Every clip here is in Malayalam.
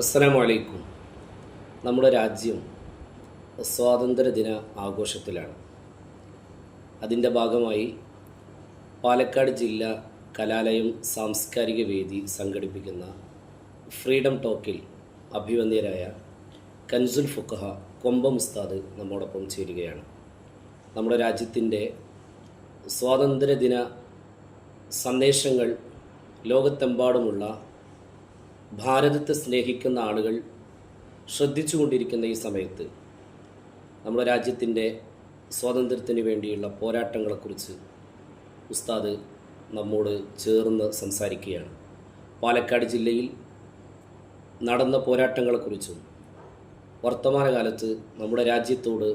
അസ്സലാമു അലൈക്കും നമ്മുടെ രാജ്യം സ്വാതന്ത്ര്യദിന ആഘോഷത്തിലാണ്. അതിന്റെ ഭാഗമായി പാലക്കാട് ജില്ല കലാലയം സാംസ്കാരിക വേദി സംഘടിപ്പിക്കുന്ന ഫ്രീഡം ടോക്കിൽ അഭിവന്ദ്യരായ കൻസുൽ ഫുക്കഹ കൊമ്പം ഉസ്താദ് നമ്മോടൊപ്പം ചേരുകയാണ്. നമ്മുടെ രാജ്യത്തിന്റെ സ്വാതന്ത്ര്യദിന സന്ദേശങ്ങൾ ലോകത്തെമ്പാടുമുള്ള ഭാരതത്തെ സ്നേഹിക്കുന്ന ആളുകൾ ശ്രദ്ധിച്ചുകൊണ്ടിരിക്കുന്ന ഈ സമയത്ത് നമ്മുടെ രാജ്യത്തിന്റെ സ്വാതന്ത്ര്യത്തിന് വേണ്ടിയുള്ള പോരാട്ടങ്ങളെക്കുറിച്ച് ഉസ്താദ് നമ്മോട് ചേർന്ന് സംസാരിക്കുകയാണ്. പാലക്കാട് ജില്ലയിൽ നടന്ന പോരാട്ടങ്ങളെക്കുറിച്ചും വർത്തമാനകാലത്ത് നമ്മുടെ രാജ്യത്തോട്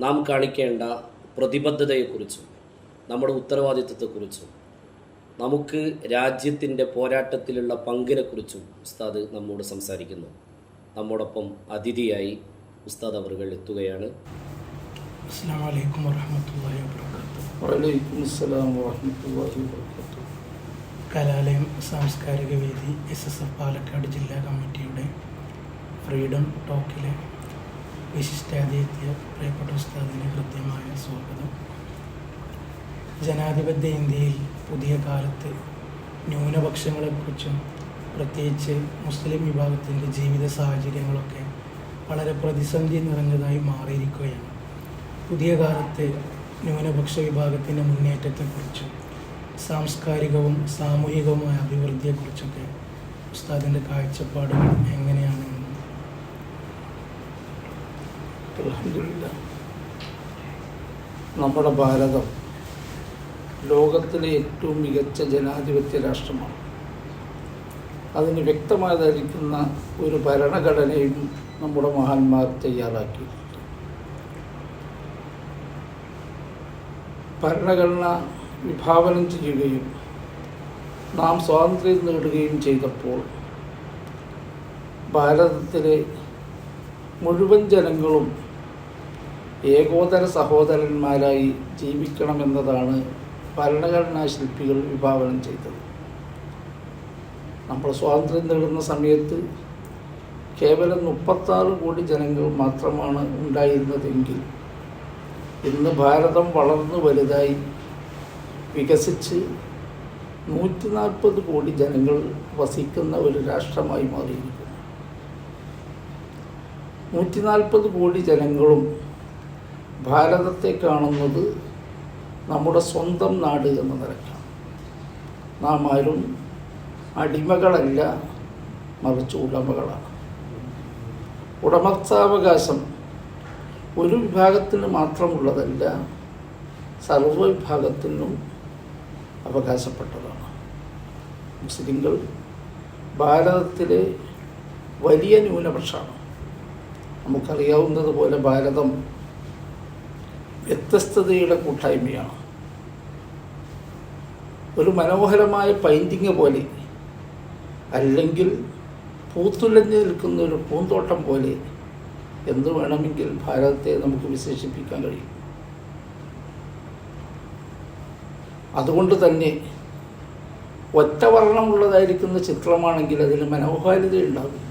നാം കാണിക്കേണ്ട പ്രതിബദ്ധതയെക്കുറിച്ചും നമ്മുടെ ഉത്തരവാദിത്വത്തെക്കുറിച്ചും നമുക്ക് രാജ്യത്തിന്റെ പോരാട്ടത്തിലുള്ള പങ്കിനെക്കുറിച്ചും ഉസ്താദ് നമ്മോട് സംസാരിക്കുന്നു. നമ്മോടൊപ്പം അതിഥിയായി ഉസ്താദ് അവറുകൾ എത്തുകയാണ്. അസ്സാം വലൈക്കും വറഹമത്തല്ലാഹി വാബർക്കാത്തു വലൈക്കും അസ്സലാം വറഹ്മത്തുള്ളാഹി വബറകാതുഹു. കലാലയം സാംസ്കാരിക വേദി എസ് എസ് എഫ് പാലക്കാട് ജില്ലാ കമ്മിറ്റിയുടെ ഫ്രീഡം ടോക്കിലെ വിശിഷ്ടാതിഥ്യ പ്രിയപ്പെട്ട ഉസ്താദിന് ഹൃദ്യമായ സ്വാഗതം. ജനാധിപത്യ ഇന്ത്യയിൽ പുതിയ കാലത്ത് ന്യൂനപക്ഷങ്ങളെക്കുറിച്ചും പ്രത്യേകിച്ച് മുസ്ലിം വിഭാഗത്തിന്റെ ജീവിത സാഹചര്യങ്ങളൊക്കെ വളരെ പ്രതിസന്ധി നിറഞ്ഞതായി മാറിയിരിക്കുകയാണ്. പുതിയ കാലത്ത് ന്യൂനപക്ഷ വിഭാഗത്തിന്റെ മുന്നേറ്റത്തെക്കുറിച്ചും സാംസ്കാരികവും സാമൂഹികവുമായ അഭിവൃദ്ധിയെക്കുറിച്ചൊക്കെ ഉസ്താദിന്റെ കാഴ്ചപ്പാടുകൾ എങ്ങനെയാണ് നമ്മുടെ ഭാരതം ലോകത്തിലെ ഏറ്റവും മികച്ച ജനാധിപത്യ രാഷ്ട്രമാണ്. അതിന് വ്യക്തമായിരിക്കുന്ന ഒരു ഭരണഘടനയും നമ്മുടെ മഹാന്മാർ തയ്യാറാക്കി ഭരണഘടന വിഭാവനം ചെയ്യുകയും നാം സ്വാതന്ത്ര്യം നേടുകയും ചെയ്തപ്പോൾ ഭാരതത്തിലെ മുഴുവൻ ജനങ്ങളും ഏകോദര സഹോദരന്മാരായി ജീവിക്കണമെന്നതാണ് ഭരണഘടനാ ശില്പികൾ വിഭാവനം ചെയ്തത്. നമ്മൾ സ്വാതന്ത്ര്യം നേടുന്ന സമയത്ത് കേവലം മുപ്പത്താറ് കോടി ജനങ്ങൾ മാത്രമാണ് ഉണ്ടായിരുന്നതെങ്കിൽ ഇന്ന് ഭാരതം വളർന്നു വലുതായി വികസിച്ച് നൂറ്റി നാൽപ്പത് കോടി ജനങ്ങൾ വസിക്കുന്ന ഒരു രാഷ്ട്രമായി മാറിയിരിക്കുന്നു. നൂറ്റി നാൽപ്പത് കോടി ജനങ്ങളും ഭാരതത്തെ കാണുന്നത് നമ്മുടെ സ്വന്തം നാട് എന്ന നിലയ്ക്കാണ് നാം ആരും അടിമകളല്ല മറിച്ച് ഉടമകളാണ്. ഉടമസ്ഥാവകാശം ഒരു വിഭാഗത്തിന് മാത്രമുള്ളതല്ല സർവവിഭാഗത്തിനും അവകാശപ്പെട്ടതാണ്. മുസ്ലിങ്ങൾ ഭാരതത്തിലെ വലിയ ന്യൂനപക്ഷമാണ്. നമുക്കറിയാവുന്നതുപോലെ ഭാരതം വ്യത്യസ്തതയുടെ കൂട്ടായ്മയാണ്. ഒരു മനോഹരമായ പൈന്റിങ് പോലെ അല്ലെങ്കിൽ പൂത്തുലഞ്ഞു നിൽക്കുന്ന ഒരു പൂന്തോട്ടം പോലെ എന്ത് വേണമെങ്കിൽ ഭാരതത്തെ നമുക്ക് വിശേഷിപ്പിക്കാൻ കഴിയും. അതുകൊണ്ട് തന്നെ ഒറ്റ വർണമുള്ളതായിരിക്കുന്ന ചിത്രമാണെങ്കിൽ അതിന് മനോഹാരിത ഉണ്ടാകില്ല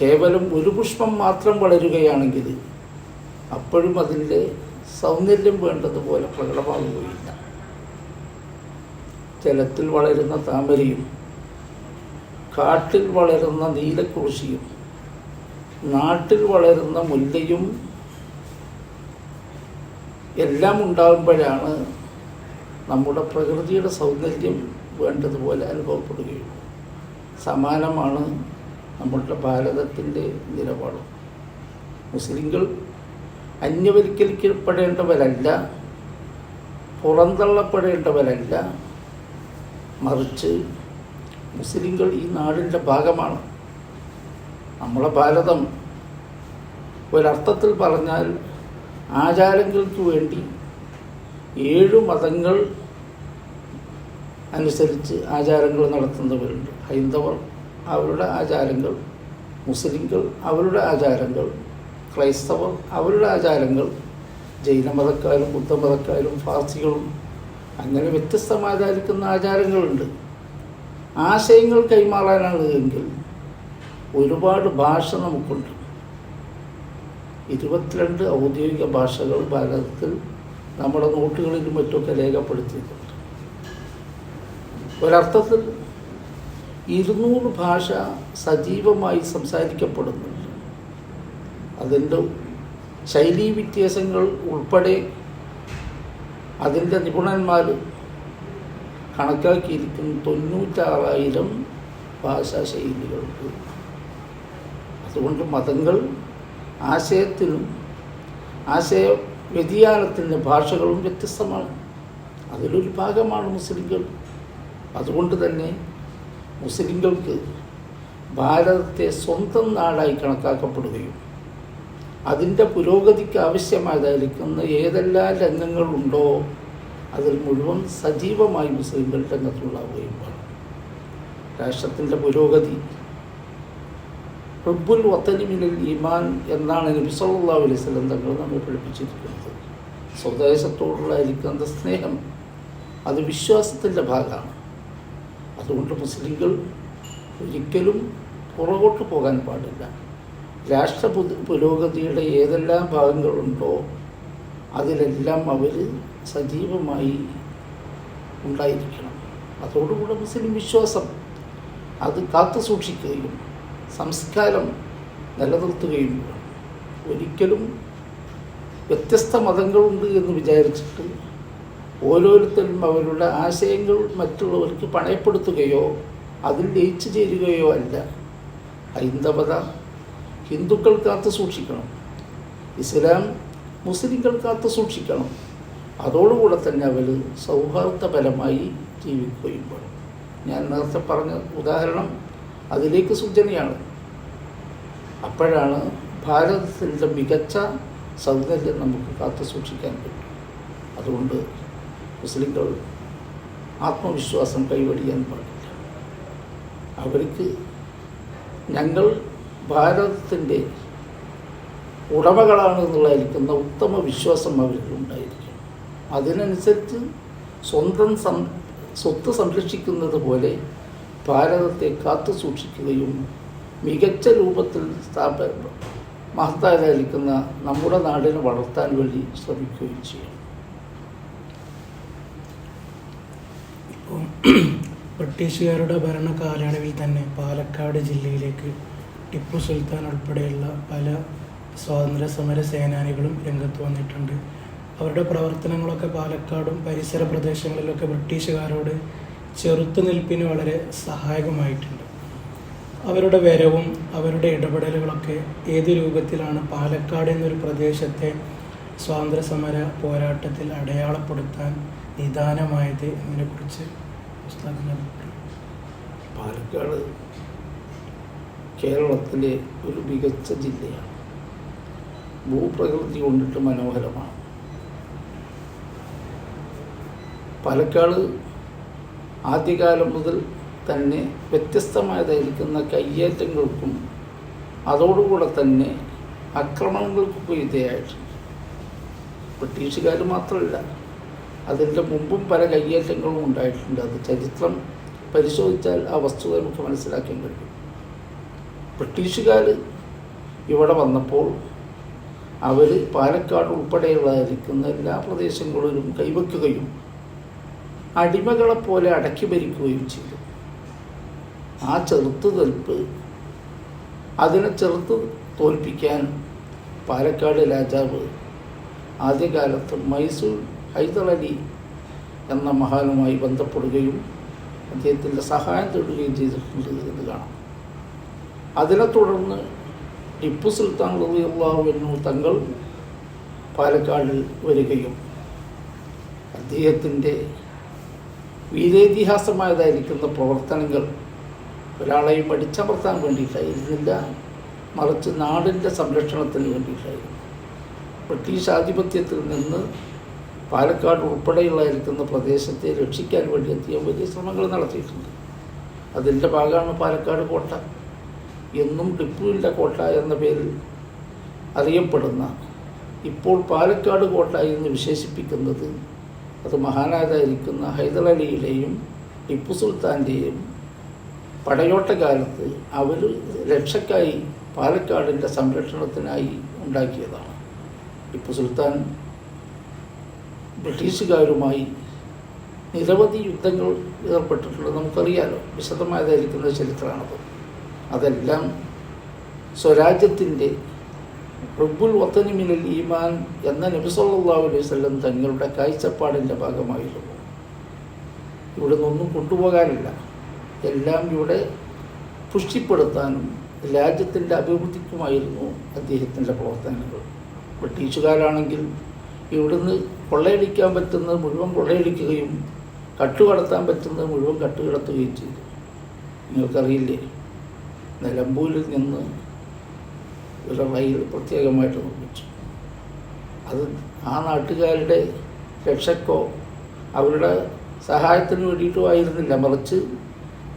കേവലം ഒരു പുഷ്പം മാത്രം വളരുകയാണെങ്കിൽ അപ്പോഴും അതിന്റെ സൗന്ദര്യം വേണ്ടതുപോലെ പ്രകടമാകുകയില്ല ജലത്തിൽ വളരുന്ന താമരയും കാട്ടിൽ വളരുന്ന നീലക്കുറിശിയും നാട്ടിൽ വളരുന്ന മുല്ലയും എല്ലാം ഉണ്ടാകുമ്പോഴാണ് നമ്മുടെ പ്രകൃതിയുടെ സൗന്ദര്യം വേണ്ടതുപോലെ അനുഭവപ്പെടുകയുള്ളൂ. സമാനമാണ് നമ്മളുടെ ഭാരതത്തിന്റെ നിലപാട്. മുസ്ലിങ്ങൾ അന്യവൽക്കരിക്കപ്പെടേണ്ടവരല്ല പുറന്തള്ളപ്പെടേണ്ടവരല്ല മറിച്ച് മുസ്ലിങ്ങൾ ഈ നാടിന്റെ ഭാഗമാണ്. നമ്മളെ ഭാരതം ഒരർത്ഥത്തിൽ പറഞ്ഞാൽ ആചാരങ്ങൾക്ക് വേണ്ടി ഏഴു മതങ്ങൾ അനുസരിച്ച് ആചാരങ്ങൾ നടത്തുന്നവരുണ്ട്. ഹൈന്ദവർ അവരുടെ ആചാരങ്ങൾ മുസ്ലിങ്ങൾ അവരുടെ ആചാരങ്ങൾ ക്രൈസ്തവർ അവരുടെ ആചാരങ്ങൾ ജൈനമതക്കാരും ബുദ്ധമതക്കാരും ഫാർസികളും അങ്ങനെ വ്യത്യസ്തമാചാരിക്കുന്ന ആചാരങ്ങളുണ്ട്. ആശയങ്ങൾ കൈമാറാനാണ് എങ്കിൽ ഒരുപാട് ഭാഷ നമുക്കുണ്ട്. ഇരുപത്തിരണ്ട് ഔദ്യോഗിക ഭാഷകൾ ഭാരതത്തിൽ നമ്മുടെ നോട്ടുകളിലും മറ്റുമൊക്കെ രേഖപ്പെടുത്തിയിട്ടുണ്ട്. ഒരർത്ഥത്തിൽ ഇരുന്നൂറ് ഭാഷ സജീവമായി സംസാരിക്കപ്പെടുന്നുണ്ട്. അതിന്റെ ശൈലീ വ്യത്യാസങ്ങൾ ഉൾപ്പെടെ അതിന്റെ നിപുണന്മാർ കണക്കാക്കിയിരിക്കുന്ന തൊണ്ണൂറ്റാറായിരം ഭാഷാ ശൈലികളുണ്ട് അതുകൊണ്ട് മതങ്ങൾ ആശയത്തിനും ആശയ വ്യതിയാനത്തിന്റെ ഭാഷകളും വ്യത്യസ്തമാണ്. അതിലൊരു ഭാഗമാണ് മുസ്ലിങ്ങൾ അതുകൊണ്ട് തന്നെ മുസ്ലിങ്ങൾക്ക് ഭാരതത്തെ സ്വന്തം നാടായി കണക്കാക്കപ്പെടുകയും അതിന്റെ പുരോഗതിക്ക് ആവശ്യമായതായിരിക്കുന്ന ഏതെല്ലാം രംഗങ്ങളുണ്ടോ അതിൽ മുഴുവൻ സജീവമായി മുസ്ലിങ്ങൾ രംഗത്തുണ്ടാവുകയും വേണം. രാഷ്ട്രത്തിന്റെ പുരോഗതി. റബ്ബുൽ വത്തനിമിനൽ ഈമാൻ എന്നാണ് നബി സല്ലല്ലാഹു അലൈഹി വസല്ലം തങ്ങൾ നമ്മെ പഠിപ്പിച്ചിരിക്കുന്നത്. സ്വദേശത്തോടുള്ള ഇരിക്കുന്ന സ്നേഹം അത് വിശ്വാസത്തിന്റെ ഭാഗമാണ്. അതുകൊണ്ട് മുസ്ലിങ്ങൾ ഒരിക്കലും പുറകോട്ട് പോകാൻ പാടില്ല. രാഷ്ട്ര പുരോഗതിയുടെ ഏതെല്ലാം ഭാഗങ്ങളുണ്ടോ അതിലെല്ലാം അവർ സജീവമായി ഉണ്ടായിരിക്കണം. അതോടുകൂടെ മുസ്ലിം വിശ്വാസം അത് കാത്തു സൂക്ഷിക്കുകയും സംസ്കാരം നിലനിർത്തുകയും ഒരിക്കലും വ്യത്യസ്ത മതങ്ങളുണ്ട് എന്ന് വിചാരിച്ചിട്ട് ഓരോരുത്തരും അവരുടെ ആശയങ്ങൾ മറ്റുള്ളവർക്ക് പണയപ്പെടുത്തുകയോ അതിൽ ലയിച്ചു ചേരുകയോ അല്ല. ഹൈന്ദവത ഹിന്ദുക്കൾ കാത്തു സൂക്ഷിക്കണം. ഇസ്ലാം മുസ്ലിങ്ങൾ കാത്തു സൂക്ഷിക്കണം. അതോടുകൂടെ തന്നെ അവർ സൗഹാർദ്ദപരമായി ജീവിക്കുകയും വേണം. ഞാൻ നേരത്തെ പറഞ്ഞ ഉദാഹരണം അതിലേക്ക് സൂചനയാണ്. അപ്പോഴാണ് ഭാരതത്തിന്റെ മികച്ച സൗന്ദര്യം നമുക്ക് കാത്തു സൂക്ഷിക്കാൻ പറ്റും. അതുകൊണ്ട് മുസ്ലിങ്ങൾ ആത്മവിശ്വാസം കൈവടിയാൻ പാടില്ല. അവർക്ക് ഞങ്ങൾ ഭാരതത്തിന്റെ ഉടമകളാണ് എന്നുള്ളതായിരിക്കുന്ന ഉത്തമ വിശ്വാസം അവരിൽ ഉണ്ടായിരിക്കും. അതിനനുസരിച്ച് സ്വന്തം സം സ്വത്ത് സംരക്ഷിക്കുന്നത് പോലെ ഭാരതത്തെ കാത്തു സൂക്ഷിക്കുകയും മികച്ച രൂപത്തിൽ സ്ഥാപ മഹത്തായിരിക്കുന്ന നമ്മുടെ നാടിനെ വളർത്താൻ വേണ്ടി ശ്രമിക്കുകയും ചെയ്യും. ഇപ്പോൾ ബ്രിട്ടീഷുകാരുടെ ഭരണകാലയളവിൽ തന്നെ പാലക്കാട് ജില്ലയിലേക്ക് ടിപ്പു സുൽത്താൻ ഉൾപ്പെടെയുള്ള പല സ്വാതന്ത്ര്യ സമര സേനാനികളും രംഗത്ത് വന്നിട്ടുണ്ട്. അവരുടെ പ്രവർത്തനങ്ങളൊക്കെ പാലക്കാടും പരിസര പ്രദേശങ്ങളിലൊക്കെ ബ്രിട്ടീഷുകാരോട് ചെറുത്തുനിൽപ്പിന് വളരെ സഹായകമായിട്ടുണ്ട്. അവരുടെ വരവും അവരുടെ ഇടപെടലുകളൊക്കെ ഏത് രൂപത്തിലാണ് പാലക്കാട് എന്നൊരു പ്രദേശത്തെ സ്വാതന്ത്ര്യ സമര പോരാട്ടത്തിൽ അടയാളപ്പെടുത്താൻ നിദാനമായത് എന്നതിനെക്കുറിച്ച് പുസ്തകത്തിന്റെ പാലക്കാട് കേരളത്തിലെ ഒരു മികച്ച ജില്ലയാണ്. ഭൂപ്രകൃതി കൊണ്ടിട്ട് മനോഹരമാണ്. പാലക്കാട് ആദ്യകാലം മുതൽ തന്നെ വ്യത്യസ്തമായതായിരിക്കുന്ന കയ്യേറ്റങ്ങൾക്കും അതോടുകൂടെ തന്നെ ആക്രമണങ്ങൾക്കും വിധേയമായിട്ടുണ്ട് ബ്രിട്ടീഷുകാർ മാത്രമല്ല അതിന്റെ മുമ്പും പല കയ്യേറ്റങ്ങളും ഉണ്ടായിട്ടുണ്ട്. അത് ചരിത്രം പരിശോധിച്ചാൽ ആ വസ്തുത നമുക്ക് മനസ്സിലാക്കാൻ കഴിയും. ബ്രിട്ടീഷുകാർ ഇവിടെ വന്നപ്പോൾ അവർ പാലക്കാട് ഉൾപ്പെടെയുള്ളതായിരിക്കുന്ന എല്ലാ പ്രദേശങ്ങളിലും കൈവയ്ക്കുകയും അടിമകളെപ്പോലെ അടക്കി ഭരിക്കുകയും ചെയ്തു. ആ ചെറുത്തുനിൽപ്പ് അതിനെ ചെറുത്ത് തോൽപ്പിക്കാൻ പാലക്കാട് രാജാവ് ആദ്യകാലത്ത് മൈസൂർ ഹൈദരലി എന്ന മഹാനുമായി ബന്ധപ്പെടുകയും അദ്ദേഹത്തിന്റെ സഹായം തേടുകയും ചെയ്തിട്ടുണ്ട് എന്ന് കാണാം. അതിനെ തുടർന്ന് ടിപ്പു സുൽത്താൻ റളിയല്ലാഹു തങ്ങൾ പാലക്കാടിൽ വരികയും അദ്ദേഹത്തിന്റെ വീരേതിഹാസമായതായിരിക്കുന്ന പ്രവർത്തനങ്ങൾ ഒരാളെയും അടിച്ചമർത്താൻ വേണ്ടിയിട്ടായിരുന്നില്ല മറിച്ച് നാടിന്റെ സംരക്ഷണത്തിന് വേണ്ടിയിട്ടായിരുന്നു. ബ്രിട്ടീഷ് ആധിപത്യത്തിൽ നിന്ന് പാലക്കാട് ഉൾപ്പെടെയുള്ളതായിരിക്കുന്ന പ്രദേശത്തെ രക്ഷിക്കാൻ വേണ്ടി അദ്ദേഹം വലിയ ശ്രമങ്ങൾ നടത്തിയിട്ടുണ്ട്. അതിന്റെ ഭാഗമാണ് പാലക്കാട് കോട്ട. എന്നും ടിപ്പുവിന്റെ കോട്ട എന്ന പേരിൽ അറിയപ്പെടുന്ന ഇപ്പോൾ പാലക്കാട് കോട്ട എന്ന് വിശേഷിപ്പിക്കുന്നത് അത് മഹാനായതായിരിക്കുന്ന ഹൈദരലിയുടെയും ടിപ്പു സുൽത്താന്റെയും പടയോട്ട കാലത്ത് അവർ രക്ഷക്കായി പാലക്കാടിന്റെ സംരക്ഷണത്തിനായി ഉണ്ടാക്കിയതാണ്. ടിപ്പു സുൽത്താൻ ബ്രിട്ടീഷുകാരുമായി നിരവധി യുദ്ധങ്ങൾ ഏർപ്പെട്ടിട്ടുള്ളത് നമുക്കറിയാലോ വിശദമായതായിരിക്കുന്ന ചരിത്രമാണത്. അതെല്ലാം സ്വരാജ്യത്തിന്റെ റബ്ബുൽ വത്തനി മിനൽ ഈമാൻ എന്ന നബി സല്ലല്ലാഹു അലൈഹി വസല്ലം തങ്ങളുടെ കാഴ്ചപ്പാടിന്റെ ഭാഗമായിരുന്നു. ഇവിടെ നിന്നൊന്നും കൊണ്ടുപോകാനില്ല. എല്ലാം ഇവിടെ പുഷ്ടിപ്പെടുത്താനും രാജ്യത്തിന്റെ അഭിവൃദ്ധിക്കുമായിരുന്നു അദ്ദേഹത്തിന്റെ പ്രവർത്തനങ്ങൾ. ബ്രിട്ടീഷുകാരാണെങ്കിൽ ഇവിടുന്ന് കൊള്ളയടിക്കാൻ പറ്റുന്നത് മുഴുവൻ കൊള്ളയടിക്കുകയും കട്ടുകടത്താൻ പറ്റുന്നത് മുഴുവൻ കട്ടുകടത്തുകയും ചെയ്തു. നിങ്ങൾക്കറിയില്ലേ? നിലമ്പൂരിൽ നിന്ന് ഒരു റയിൽ പ്രത്യേകമായിട്ട് നിർമ്മിച്ചു. അത് ആ നാട്ടുകാരുടെ രക്ഷക്കോ അവരുടെ സഹായത്തിന് വേണ്ടിയിട്ടോ ആയിരുന്നില്ല. മറിച്ച്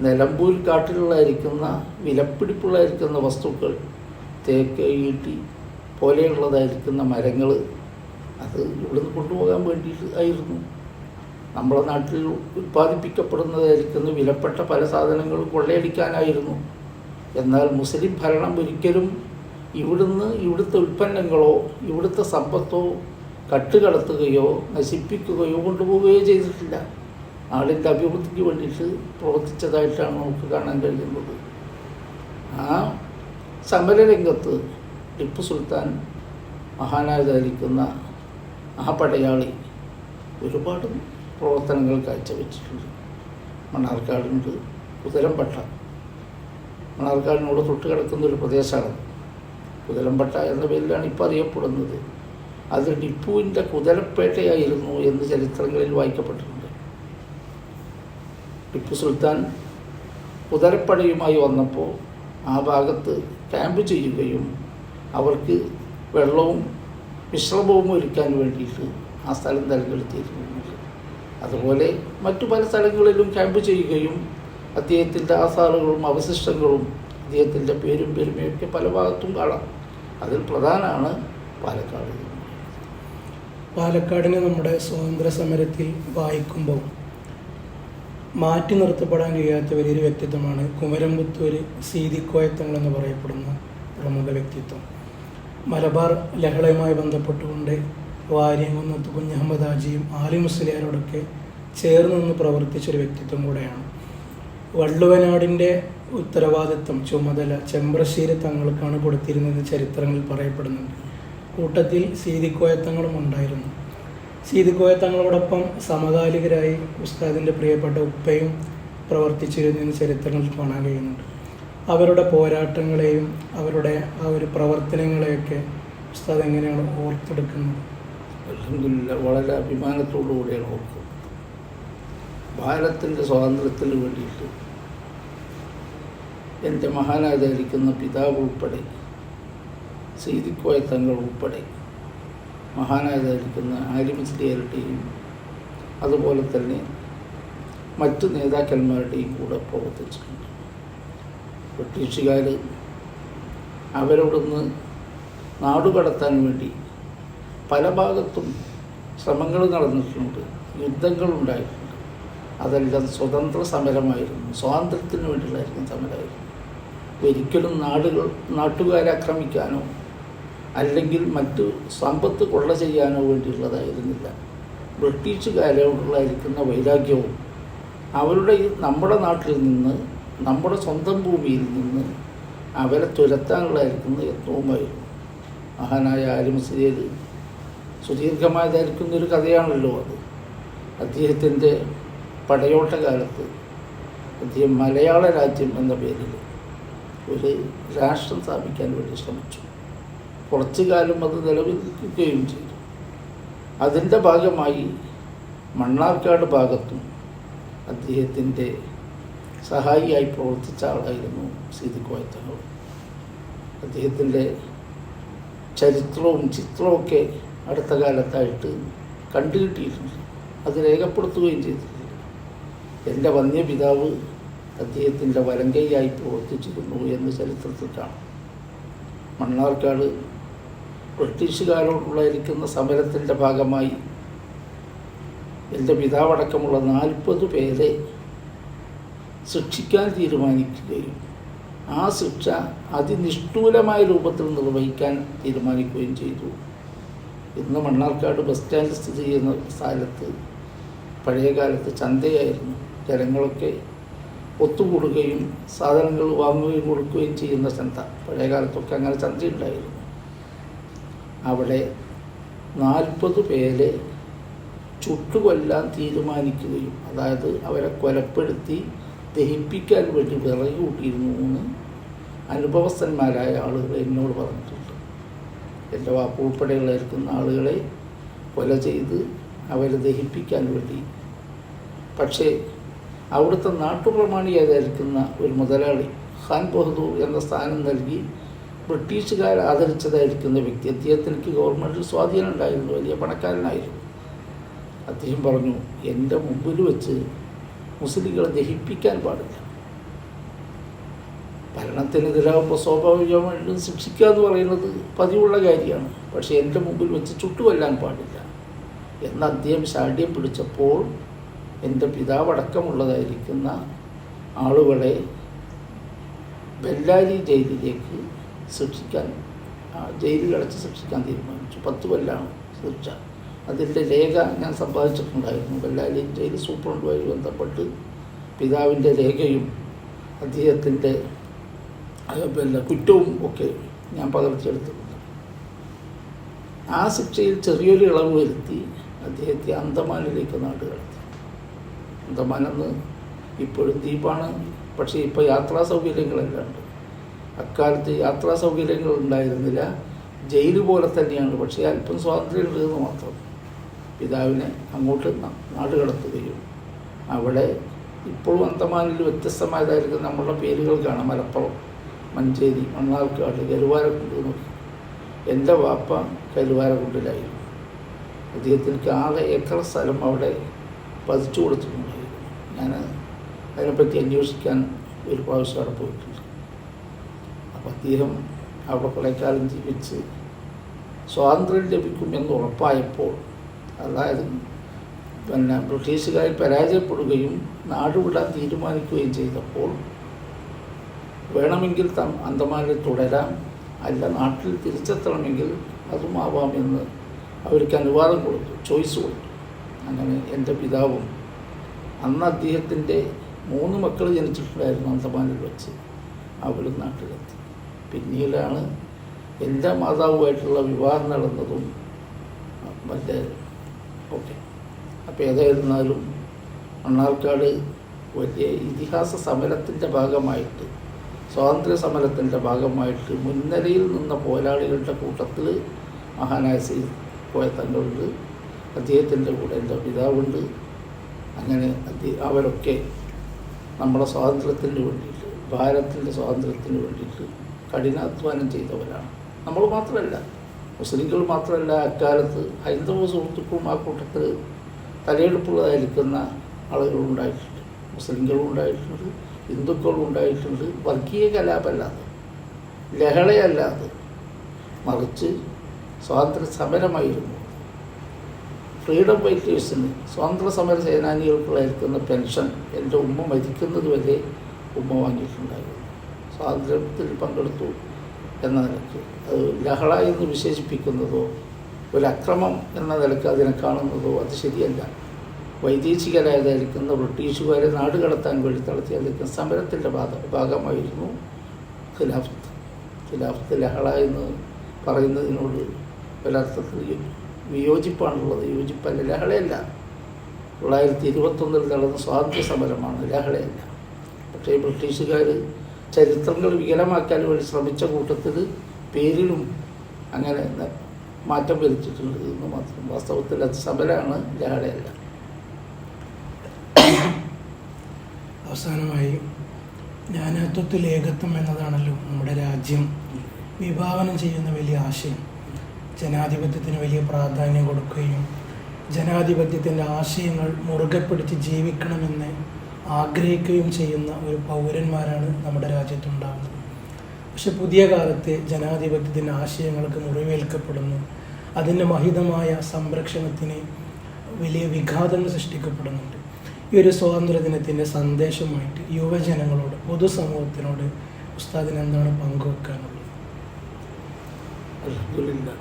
നിലമ്പൂർ കാട്ടിലുള്ളായിരിക്കുന്ന വിലപ്പിടിപ്പുള്ളായിരിക്കുന്ന വസ്തുക്കൾ തേക്ക് ഈട്ടി പോലെയുള്ളതായിരിക്കുന്ന മരങ്ങൾ അത് ഇവിടുന്ന് കൊണ്ടുപോകാൻ വേണ്ടിയിട്ട് ആയിരുന്നു. നമ്മുടെ നാട്ടിൽ ഉൽപ്പാദിപ്പിക്കപ്പെടുന്നതായിരിക്കുന്ന വിലപ്പെട്ട പല സാധനങ്ങളും കൊള്ളയടിക്കാനായിരുന്നു. എന്നാൽ മുസ്ലിം ഭരണം ഒരിക്കലും ഇവിടുന്ന് ഇവിടുത്തെ ഉൽപ്പന്നങ്ങളോ ഇവിടുത്തെ സമ്പത്തോ കട്ടുകടത്തുകയോ നശിപ്പിക്കുകയോ കൊണ്ടുപോവുകയോ ചെയ്തിട്ടില്ല. നാടിന്റെ അഭിവൃദ്ധിക്ക് വേണ്ടിയിട്ട് പ്രവർത്തിച്ചതായിട്ടാണ് നമുക്ക് കാണാൻ കഴിയുന്നത്. ആ സമരരംഗത്ത് ടിപ്പു സുൽത്താൻ മഹാനായതായിരിക്കുന്ന ആ പടയാളി ഒരുപാട് പ്രവർത്തനങ്ങൾ കാഴ്ചവെച്ചിട്ടുണ്ട്. മണ്ണാർക്കാടുണ്ട് കുതിരമ്പട്ട മണ്ണാർക്കാടിനോട് തൊട്ട് കിടക്കുന്ന ഒരു പ്രദേശമാണ്. കുതിരമ്പട്ട എന്ന പേരിലാണ് ഇപ്പോൾ അറിയപ്പെടുന്നത്. അത് ടിപ്പുവിന്റെ കുതിരപ്പേട്ടയായിരുന്നു എന്ന് ചരിത്രങ്ങളിൽ വായിക്കപ്പെട്ടിട്ടുണ്ട്. ടിപ്പു സുൽത്താൻ കുതിരപ്പടയുമായി വന്നപ്പോൾ ആ ഭാഗത്ത് ക്യാമ്പ് ചെയ്യുകയും അവർക്ക് വെള്ളവും വിശ്രമവും ഒരുക്കാൻ വേണ്ടിയിട്ട് ആ സ്ഥലം തിരഞ്ഞെടുത്തിരുന്നു. അതുപോലെ മറ്റു പല സ്ഥലങ്ങളിലും ക്യാമ്പ് ചെയ്യുകയും അദ്ദേഹത്തിന്റെ ആസാറുകളും അവശിഷ്ടങ്ങളും അദ്ദേഹത്തിന്റെ പേരും പെരുമയൊക്കെ പല ഭാഗത്തും കാണാം. അതിൽ പ്രധാനമാണ് പാലക്കാട്. പാലക്കാടിനെ നമ്മുടെ സ്വാതന്ത്ര്യ സമരത്തിൽ വായിക്കുമ്പോൾ മാറ്റി നിർത്തപ്പെടാൻ കഴിയാത്ത വലിയൊരു വ്യക്തിത്വമാണ് കുമരംപുത്തൂർ സീതിക്കോയത്തങ്ങൾ എന്ന് പറയപ്പെടുന്ന പ്രമുഖ വ്യക്തിത്വം. മലബാർ ലഹളയുമായി ബന്ധപ്പെട്ടുകൊണ്ട് വാര്യംകുന്നത്ത് കുഞ്ഞഹമ്മദ് ഹാജിയും ആലി മുസ്ലിയാരോടൊക്കെ ചേർന്ന് നിന്ന് പ്രവർത്തിച്ചൊരു വ്യക്തിത്വം കൂടെയാണ്. വള്ളുവനാടിന്റെ ഉത്തരവാദിത്വം ചുമതല ചെമ്പ്രശ്ശേരി തങ്ങൾക്കാണ് കൊടുത്തിരുന്നതെന്ന് ചരിത്രങ്ങളിൽ പറയപ്പെടുന്നുണ്ട്. കൂട്ടത്തിൽ സീതിക്കോയത്തങ്ങളും ഉണ്ടായിരുന്നു. സീതിക്കോയത്തങ്ങളോടൊപ്പം സമകാലികരായി ഉസ്താദിന്റെ പ്രിയപ്പെട്ട ഉപ്പയും പ്രവർത്തിച്ചിരുന്നു എന്ന് ചരിത്രങ്ങളിൽ കാണാൻ കഴിയുന്നുണ്ട്. അവരുടെ പോരാട്ടങ്ങളെയും അവരുടെ ആ ഒരു പ്രവർത്തനങ്ങളെയൊക്കെ ഉസ്താദ് എങ്ങനെയാണ് ഓർത്തെടുക്കുന്നത്? വളരെ അഭിമാനത്തോടു കൂടിയാണ് ഓർക്കുന്നത്. ഭാരതത്തിന്റെ സ്വാതന്ത്ര്യത്തിന് വേണ്ടിയിട്ട് എന്റെ മഹാനാചാരിക്കുന്ന പിതാവ് ഉൾപ്പെടെ സീതിക്കോയ തങ്ങൾ ഉൾപ്പെടെ മഹാനാചാരിക്കുന്ന ആലിമിസ്ലിയരുടെയും അതുപോലെ തന്നെ മറ്റു നേതാക്കന്മാരുടെയും കൂടെ പ്രവർത്തിച്ചിട്ടുണ്ട്. ബ്രിട്ടീഷുകാർ അവരോടൊന്ന് നാടുകടത്താൻ വേണ്ടി പല ഭാഗത്തും ശ്രമങ്ങൾ നടന്നിട്ടുണ്ട് യുദ്ധങ്ങളുണ്ടായിട്ടുണ്ട് അതെല്ലാം സ്വതന്ത്ര സമരമായിരുന്നു. സ്വാതന്ത്ര്യത്തിന് വേണ്ടിയുള്ളായിരുന്നു സമരമായിരുന്നു. ഒരിക്കലും നാടുകൾ നാട്ടുകാരെ ആക്രമിക്കാനോ അല്ലെങ്കിൽ മറ്റു സമ്പത്ത് കൊള്ള ചെയ്യാനോ വേണ്ടിയുള്ളതായിരുന്നില്ല. ബ്രിട്ടീഷുകാരോടുള്ളായിരിക്കുന്ന വൈരാഗ്യവും അവരുടെ നമ്മുടെ നാട്ടിൽ നിന്ന് നമ്മുടെ സ്വന്തം ഭൂമിയിൽ നിന്ന് അവരെ തുരത്താനുള്ളതായിരിക്കുന്ന യത്നവുമായിരുന്നു. മഹാനായ ആലിമസ്ലിയർ സുദീർഘമായതായിരിക്കുന്ന ഒരു കഥയാണല്ലോ അത്. അദ്ദേഹത്തിന്റെ പടയോട്ട കാലത്ത് അദ്ദേഹം മലയാള രാജ്യം എന്ന പേരിൽ ഒരു രാഷ്ട്രം സ്ഥാപിക്കാൻ വേണ്ടി ശ്രമിച്ചു. കുറച്ചു കാലം അത് നിലനിൽക്കുകയും ചെയ്തു. അതിന്റെ ഭാഗമായി മണ്ണാർക്കാട് ഭാഗത്തും അദ്ദേഹത്തിന്റെ സഹായിയായി പ്രവർത്തിച്ച ആളായിരുന്നു സീതിക്കോയത്തങ്ങൾ അദ്ദേഹത്തിന്റെ ചരിത്രവും ചിത്രവും ഒക്കെ അടുത്ത കാലത്തായിട്ട് കണ്ടുകിട്ടിയിട്ടുണ്ട്. അത് രേഖപ്പെടുത്തുകയും ചെയ്തിട്ടുണ്ട്. എന്റെ വന്യപിതാവ് അദ്ദേഹത്തിന്റെ വലങ്കൈയായി പ്രവർത്തിച്ചിരുന്നു എന്ന് ചരിത്രത്തിൽ കാണാം മണ്ണാർക്കാട് ബ്രിട്ടീഷുകാരോടുള്ളായിരിക്കുന്ന സമരത്തിന്റെ ഭാഗമായി എന്റെ പിതാവടക്കമുള്ള നാൽപ്പത് പേരെ ശിക്ഷിക്കാൻ തീരുമാനിക്കുകയും ആ ശിക്ഷ അതിനിഷ്ഠൂലമായ രൂപത്തിൽ നിർവഹിക്കാൻ തീരുമാനിക്കുകയും ചെയ്തു. ഇന്ന് മണ്ണാർക്കാട് ബസ് സ്റ്റാൻഡ് സ്ഥിതി ചെയ്യുന്ന സ്ഥലത്ത് പഴയകാലത്ത് ചന്തയായിരുന്നു. ജനങ്ങളൊക്കെ ഒത്തുകൂടുകയും സാധനങ്ങൾ വാങ്ങുകയും കൊടുക്കുകയും ചെയ്യുന്ന ചന്ത. പഴയ കാലത്തൊക്കെ അങ്ങനെ ചന്തയുണ്ടായിരുന്നു. അവിടെ നാൽപ്പത് പേരെ ചുട്ടുകൊല്ലാൻ തീരുമാനിക്കുകയും അതായത് അവരെ കൊലപ്പെടുത്തി ദഹിപ്പിക്കാൻ വേണ്ടി വിറക് കൂട്ടിയിരുന്നു എന്ന് അനുഭവസ്ഥന്മാരായ ആളുകൾ എന്നോട് പറഞ്ഞിട്ടുണ്ട്. എന്റെ വാപ്പ ഉൾപ്പെടെയുള്ളവർക്കുന്ന ആളുകളെ കൊല ചെയ്ത് അവരെ ദഹിപ്പിക്കാൻ വേണ്ടി. പക്ഷേ അവിടുത്തെ നാട്ടുപ്രമാണിയായിരിക്കുന്ന ഒരു മുതലാളി ഖാൻ ബഹദൂർ എന്ന സ്ഥാനം നൽകി ബ്രിട്ടീഷുകാർ ആദരിച്ചതായിരിക്കുന്ന വ്യക്തി. അദ്ദേഹത്തിലേക്ക് ഗവൺമെന്റിൽ സ്വാധീനം ഉണ്ടായിരുന്നു വലിയ പണക്കാരനായിരുന്നു. അദ്ദേഹം പറഞ്ഞു എന്റെ മുമ്പിൽ വെച്ച് മുസ്ലിങ്ങളെ ദഹിപ്പിക്കാൻ പാടില്ല. ഭരണത്തിനെതിരാകുമ്പോൾ സ്വാഭാവികമായിട്ടും ശിക്ഷിക്കുക എന്ന് പറയുന്നത് പതിവുള്ള കാര്യമാണ്. പക്ഷേ എന്റെ മുമ്പിൽ വെച്ച് ചുട്ടുകൊല്ലാൻ പാടില്ല. എന്ന് അദ്ദേഹം ശാഠ്യം പിടിച്ചപ്പോൾ എന്റെ പിതാവടക്കമുള്ളതായിരിക്കുന്ന ആളുകളെ ബെല്ലാരി ജയിലിലേക്ക് ശിക്ഷിക്കാൻ ജയിലിൽ അടച്ച് ശിക്ഷിക്കാൻ തീരുമാനിച്ചു. പത്ത് കൊല്ലാണ് ശിക്ഷ. അതിന്റെ രേഖ ഞാൻ സമ്പാദിച്ചിട്ടുണ്ടായിരുന്നു. ബെല്ലാരി ജയിൽ സൂപ്രണ്ടുമായി ബന്ധപ്പെട്ട് പിതാവിന്റെ രേഖയും അദ്ദേഹത്തിന്റെ പിന്നെ കുറ്റവും ഒക്കെ ഞാൻ പകർത്തിയെടുത്തിട്ടുണ്ട്. ആ ശിക്ഷയിൽ ചെറിയൊരു ഇളവ് വരുത്തി അദ്ദേഹത്തെ അന്തമാനിലേക്ക് നാട് കടത്തി മനന്ന് ഇപ്പോഴും ദ്വീപാണ്. പക്ഷേ ഇപ്പോൾ യാത്രാ സൗകര്യങ്ങളെല്ലാം ഉണ്ട്. അക്കാലത്ത് യാത്രാ സൗകര്യങ്ങൾ ഉണ്ടായിരുന്നില്ല. ജയിൽ പോലെ തന്നെയാണ്. പക്ഷേ അല്പം സ്വാതന്ത്ര്യം എന്ന് മാത്രം. പിതാവിനെ അങ്ങോട്ട് നാട് കടത്തുകയും അവിടെ ഇപ്പോഴും അന്തമാനിൽ വ്യത്യസ്തമായതായിരിക്കും നമ്മളുടെ പേരുകൾ കാണാം. മലപ്പുറം മഞ്ചേരി മണ്ണാർക്കാട് കരുവാരക്കുണ്ട് നോക്കി. എന്റെ വാപ്പ കരുവാരക്കുണ്ടിലായിരുന്നു അദ്ദേഹത്തിന് ആകെ ഏക്കർ സ്ഥലം അവിടെ പതിച്ചു കൊടുത്തിട്ടുണ്ടായിരുന്നു ഞാൻ അതിനെപ്പറ്റി അന്വേഷിക്കാൻ ഒരു പ്രാവശ്യം അവിടെ പോയിട്ടുണ്ട്. അപ്പോൾ അദ്ദേഹം അവിടെ കുറേ ജീവിച്ച് സ്വാതന്ത്ര്യം ലഭിക്കും എന്ന് ഉറപ്പായപ്പോൾ അതായത് പിന്നെ ബ്രിട്ടീഷുകാരിൽ പരാജയപ്പെടുകയും നാടുവിടാൻ തീരുമാനിക്കുകയും ചെയ്തപ്പോൾ വേണമെങ്കിൽ താൻ അന്തമാനിൽ തുടരാം അല്ല നാട്ടിൽ തിരിച്ചെത്തണമെങ്കിൽ അതുമാവാമെന്ന് അവർക്ക് അനുവാദം കൊടുത്തു ചോയ്സ് കൊടുത്തു. അങ്ങനെ എന്റെ പിതാവും അന്ന് അദ്ദേഹത്തിന്റെ മൂന്ന് മക്കൾ ജനിച്ചിട്ടുണ്ടായിരുന്നു അന്തമാനിൽ വെച്ച്. അവരും നാട്ടിലെത്തി. പിന്നീടാണ് എന്റെ മാതാവുമായിട്ടുള്ള വിവാഹം നടന്നതും മറ്റേ ഓക്കെ. അപ്പോൾ ഏതായിരുന്നാലും മണ്ണാർക്കാട് വലിയ ഇതിഹാസ സമരത്തിന്റെ ഭാഗമായിട്ട് സ്വാതന്ത്ര്യ സമരത്തിന്റെ ഭാഗമായിട്ട് മുൻനിരയിൽ നിന്ന പോരാളികളുടെ കൂട്ടത്തിൽ മഹാനായ സി തങ്ങളുണ്ട്. അദ്ദേഹത്തിന്റെ കൂടെ എന്റെ പിതാവുണ്ട്. അങ്ങനെ അവരൊക്കെ നമ്മുടെ സ്വാതന്ത്ര്യത്തിന് വേണ്ടിയിട്ട് ഭാരതത്തിന്റെ സ്വാതന്ത്ര്യത്തിന് വേണ്ടിയിട്ട് കഠിനാധ്വാനം ചെയ്തവരാണ്. നമ്മൾ മാത്രമല്ല മുസ്ലിങ്ങൾ മാത്രമല്ല അക്കാലത്ത് ഹൈന്ദവ സുഹൃത്തുക്കളും ആ കൂട്ടത്തിൽ തലയെടുപ്പുള്ളതായിരിക്കുന്ന ആളുകളുണ്ടായിട്ടുണ്ട് മുസ്ലിങ്ങളും ഉണ്ടായിട്ടുണ്ട് ഹിന്ദുക്കളും ഉണ്ടായിട്ടുണ്ട്. വർഗീയ കലാപമല്ലാതെ ലഹളയല്ലാതെ മറിച്ച് സ്വാതന്ത്ര്യ സമരമായിരുന്നു ഫ്രീഡം ഫൈറ്റേഴ്സിന് സ്വാതന്ത്ര്യ സമര സേനാനികൾക്കുള്ളായിരിക്കുന്ന പെൻഷൻ എന്റെ ഉമ്മ മരിക്കുന്നത് വരെ ഉമ്മ വാങ്ങിയിട്ടുണ്ടായിരുന്നു. സ്വാതന്ത്ര്യത്തിൽ പങ്കെടുത്തു എന്ന നിലയ്ക്ക്. അത് ലഹള എന്ന് വിശേഷിപ്പിക്കുന്നതോ ഒരു അക്രമം എന്ന നിലയ്ക്ക് അതിനെ കാണുന്നതോ അത് ശരിയല്ല. വൈദേശികരായതായിരിക്കുന്ന ബ്രിട്ടീഷുകാരെ നാട് കടത്താൻ വേണ്ടി നടത്തിയായിരിക്കുന്ന സമരത്തിന്റെ ഭാഗ ഭാഗമായിരുന്നു ഖിലാഫത്ത്. ഖിലാഫത്ത് ലഹള എന്ന് പറയുന്നതിനോട് ഒരർത്ഥത്തിൽ വിയോജിപ്പാണുള്ളത്. യോജിപ്പല്ല ലഹളയല്ല. തൊള്ളായിരത്തി ഇരുപത്തൊന്നിൽ നടന്ന സ്വാതന്ത്ര്യ സമരമാണ് ലഹളയല്ല. പക്ഷേ ബ്രിട്ടീഷുകാർ ചരിത്രങ്ങൾ വികലമാക്കാൻ വേണ്ടി ശ്രമിച്ച കൂട്ടത്തിൽ പേരിലും അങ്ങനെ മാറ്റം വരുത്തിയിട്ടുണ്ട് എന്ന് മാത്രം. വാസ്തവത്തിൽ അത് സമരമാണ് ലഹളയല്ല. അവസാനമായി ജ്ഞാനത്വത്തിൽ ഏകത്വം എന്നതാണല്ലോ നമ്മുടെ രാജ്യം. വിഭാവനം ചെയ്യുന്ന വലിയ ആശയം. ജനാധിപത്യത്തിന് വലിയ പ്രാധാന്യം കൊടുക്കുകയും ജനാധിപത്യത്തിന്റെ ആശയങ്ങൾ മുറുകെ പിടിച്ച് ജീവിക്കണമെന്ന് ആഗ്രഹിക്കുകയും ചെയ്യുന്ന ഒരു പൗരന്മാരാണ് നമ്മുടെ രാജ്യത്തുണ്ടാകുന്നത് പക്ഷെ പുതിയ കാലത്ത് ജനാധിപത്യത്തിന്റെ ആശയങ്ങൾക്ക് മുറിവേൽക്കപ്പെടുന്നു. അതിന്റെ മഹിതമായ സംരക്ഷണത്തിന് വലിയ വിഘാതങ്ങൾ സൃഷ്ടിക്കപ്പെടുന്നുണ്ട്. ഈ ഒരു സ്വാതന്ത്ര്യ ദിനത്തിന്റെ സന്ദേശമായിട്ട് യുവജനങ്ങളോട് പൊതുസമൂഹത്തിനോട് ഉസ്താദിന് എന്താണ് പങ്കുവെക്കാനുള്ളത്? അൽഹംദുലില്ലാ.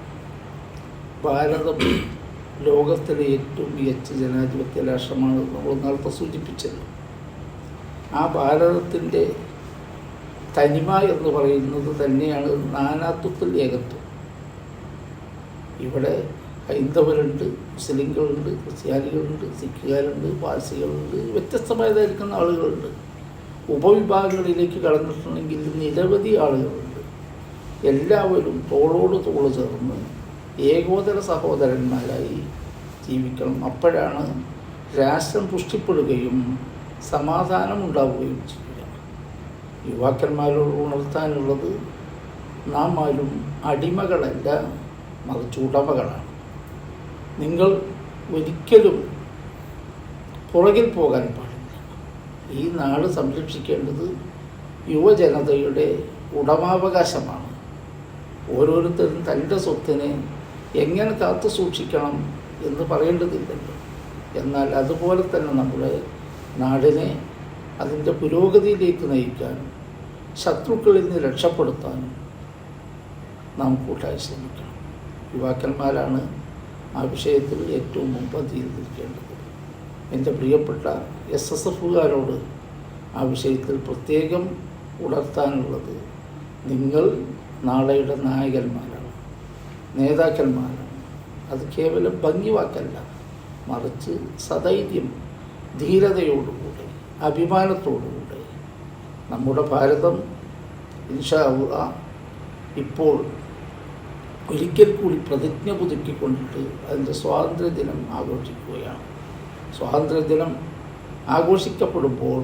ഭാരതം ലോകത്തിലെ ഏറ്റവും മികച്ച ജനാധിപത്യ രാഷ്ട്രമാണ് നമ്മൾ നേരത്തെ സൂചിപ്പിച്ചത് ആ ഭാരതത്തിന്റെ തനിമ എന്ന് പറയുന്നത് തന്നെയാണ് നാനാത്വത്തിൽ ഏകത്വം ഇവിടെ ഹൈന്ദവരുണ്ട് മുസ്ലിങ്ങളുണ്ട് ക്രിസ്ത്യാനികളുണ്ട് സിഖുകാരുണ്ട് പാഴ്സികളുണ്ട് വ്യത്യസ്തമായതായിരിക്കുന്ന ആളുകളുണ്ട്. ഉപവിഭാഗങ്ങളിലേക്ക് കടന്നിട്ടുണ്ടെങ്കിൽ നിരവധി ആളുകളുണ്ട്. എല്ലാവരും തോളോട് തോൾ ചേർന്ന് ഏകോദര സഹോദരന്മാരായി ജീവിക്കണം. അപ്പോഴാണ് രാഷ്ട്രം പുഷ്ടിപ്പെടുകയും സമാധാനം ഉണ്ടാവുകയും ചെയ്യുക. യുവാക്കന്മാരോട് ഉണർത്താനുള്ളത് നാം ആരും അടിമകളല്ല മറിച്ച് ഉടമകളാണ്. നിങ്ങൾ ഒരിക്കലും പുറകിൽ പോകാൻ പാടില്ല. ഈ നാട് സംരക്ഷിക്കേണ്ടത് യുവജനതയുടെ ഉടമാവകാശമാണ്. ഓരോരുത്തരും തന്റെ സ്വത്തിനെ എങ്ങനെ കാത്തു സൂക്ഷിക്കണം എന്ന് പറയേണ്ടതില്ലല്ലോ. എന്നാൽ അതുപോലെ തന്നെ നമ്മുടെ നാടിനെ അതിന്റെ പുരോഗതിയിലേക്ക് നയിക്കാൻ ശത്രുക്കളിൽ നിന്ന് രക്ഷപ്പെടുത്താനും നാം കൂട്ടായി ശ്രമിക്കണം. യുവാക്കന്മാരാണ് ആ വിഷയത്തിൽ ഏറ്റവും മുമ്പന്തിയിൽ നിൽക്കേണ്ടത്. എന്റെ പ്രിയപ്പെട്ട എസ് എസ് എഫുകാരോട് ആ വിഷയത്തിൽ പ്രത്യേകം ഉണർത്താനുള്ളത് നിങ്ങൾ നാളെയുടെ നായകന്മാരാണ്. നേതാക്കന്മാരാണ് അത് കേവലം ഭംഗിവാക്കല്ല. മറിച്ച് സധൈര്യം ധീരതയോടുകൂടെ അഭിമാനത്തോടുകൂടെ. നമ്മുടെ ഭാരതം ഇൻഷാ അള്ളാ ഇപ്പോൾ ഒരിക്കൽ കൂടി പ്രതിജ്ഞ പുതുക്കിക്കൊണ്ടിട്ട് അതിന്റെ സ്വാതന്ത്ര്യദിനം ആഘോഷിക്കുകയാണ്. സ്വാതന്ത്ര്യദിനം ആഘോഷിക്കപ്പെടുമ്പോൾ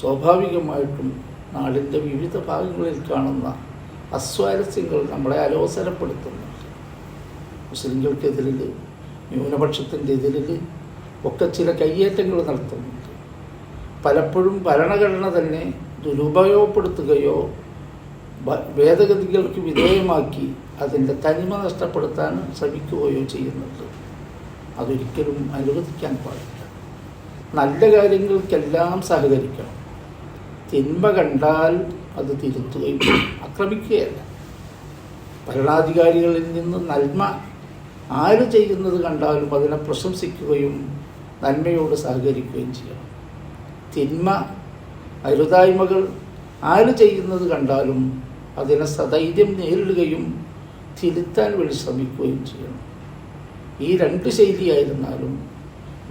സ്വാഭാവികമായിട്ടും നാടിന്റെ വിവിധ ഭാഗങ്ങളിൽ കാണുന്ന അസ്വാരസ്യങ്ങൾ നമ്മളെ അലോസരപ്പെടുത്തുന്നുണ്ട് മുസ്ലിങ്ങൾക്കെതിരിൽ ന്യൂനപക്ഷത്തിന്റെ എതിരിൽ ഒക്കെ ചില കയ്യേറ്റങ്ങൾ നടത്തുന്നുണ്ട്. പലപ്പോഴും ഭരണഘടന തന്നെ ദുരുപയോഗപ്പെടുത്തുകയോ ഭേദഗതികൾക്ക് വിധേയമാക്കി അതിന്റെ തനിമ നഷ്ടപ്പെടുത്താൻ ശ്രമിക്കുകയോ ചെയ്യുന്നുണ്ട്. അതൊരിക്കലും അനുവദിക്കാൻ പാടില്ല. നല്ല കാര്യങ്ങൾക്കെല്ലാം സഹകരിക്കണം. തിന്മ കണ്ടാൽ അത് തിരുത്തുകയും ആക്രമിക്കുകയല്ല ഭരണാധികാരികളിൽ നിന്ന് നന്മ ആര് ചെയ്യുന്നത് കണ്ടാലും അതിനെ പ്രശംസിക്കുകയും നന്മയോട് സഹകരിക്കുകയും ചെയ്യണം. തിന്മ അരുതായ്മകൾ ആര് ചെയ്യുന്നത് കണ്ടാലും അതിനെ സധൈര്യം നേരിടുകയും തിരുത്താൻ വേണ്ടി ശ്രമിക്കുകയും ചെയ്യണം. ഈ രണ്ട് ശൈലിയായിരുന്നാലും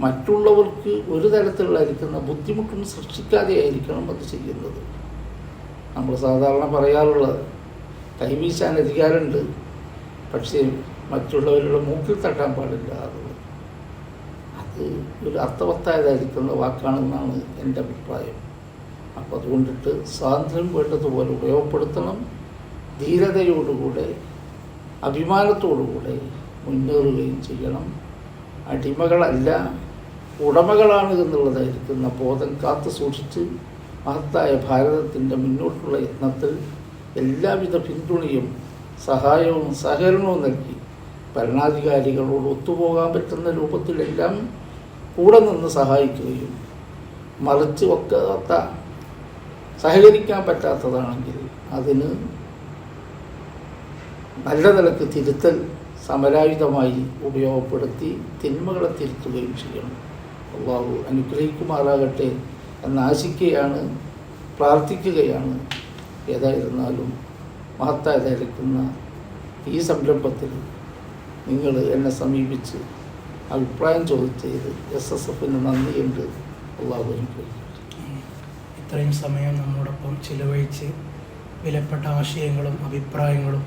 മറ്റുള്ളവർക്ക് ഒരു തരത്തിലുള്ളായിരിക്കുന്ന ബുദ്ധിമുട്ടും സൃഷ്ടിക്കാതെ ആയിരിക്കണം അത് ചെയ്യുന്നത്. നമ്മൾ സാധാരണ പറയാറുള്ളത് കൈവീശാൻ അധികാരമുണ്ട്. പക്ഷേ മറ്റുള്ളവരുടെ മൂക്കിൽ തട്ടാൻ പാടില്ല. അത് ഒരു അർത്ഥവത്തായതായിരിക്കുന്ന വാക്കാണെന്നാണ് എന്റെ അഭിപ്രായം. അപ്പോൾ അതുകൊണ്ടിട്ട് സ്വാതന്ത്ര്യം വേണ്ടതുപോലെ ഉപയോഗപ്പെടുത്തണം. ധീരതയോടുകൂടെ അഭിമാനത്തോടുകൂടെ മുന്നേറുകയും ചെയ്യണം. അടിമകളല്ല ഉടമകളാണ് എന്നുള്ളതായിരിക്കുന്ന ബോധം കാത്തു സൂക്ഷിച്ച് മഹത്തായ ഭാരതത്തിന്റെ മുന്നോട്ടുള്ള യത്നത്തിൽ എല്ലാവിധ പിന്തുണയും സഹായവും സഹകരണവും നൽകി. ഭരണാധികാരികളോട് ഒത്തുപോകാൻ പറ്റുന്ന രൂപത്തിലെല്ലാം കൂടെ നിന്ന് സഹായിക്കുകയും മറിച്ച് വെക്കാത്ത സഹകരിക്കാൻ പറ്റാത്തതാണെങ്കിൽ അതിന് നല്ല നിലയ്ക്ക് തിരുത്തൽ സമരായുധമായി ഉപയോഗപ്പെടുത്തി തിന്മകളെ തിരുത്തുകയും ചെയ്യണം. അള്ളാഹു അനുഗ്രഹിക്കുമാറാകട്ടെ എന്നാശിക്കുകയാണ് പ്രാർത്ഥിക്കുകയാണ്. ഏതായിരുന്നാലും മഹത്തായതായിരിക്കുന്ന ഈ സംരംഭത്തിൽ നിങ്ങൾ എന്നെ സമീപിച്ച് അഭിപ്രായം ചോദിച്ചത് എസ് എസ് എഫിന് നന്ദിയുണ്ട്. അള്ളാഹു ഇത്രയും സമയം നമ്മോടൊപ്പം ചിലവഴിച്ച് വിലപ്പെട്ട ആശയങ്ങളും അഭിപ്രായങ്ങളും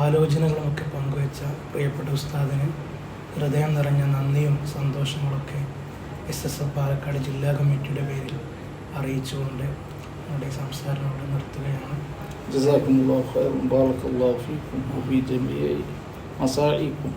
ആലോചനകളും ഒക്കെ പങ്കുവെച്ച പ്രിയപ്പെട്ട ഉസ്താദിന് ഹൃദയം നിറഞ്ഞ നന്ദിയും സന്തോഷങ്ങളൊക്കെ എസ് എസ് എഫ് പാലക്കാട് ജില്ലാ കമ്മിറ്റിയുടെ പേരിൽ അറിയിച്ചുകൊണ്ട് നമ്മുടെ സംസാരം അവിടെ നിർത്തുകയാണ്. جزاكم الله خيرا بارك الله فيكم وفي جميع مساعيكم.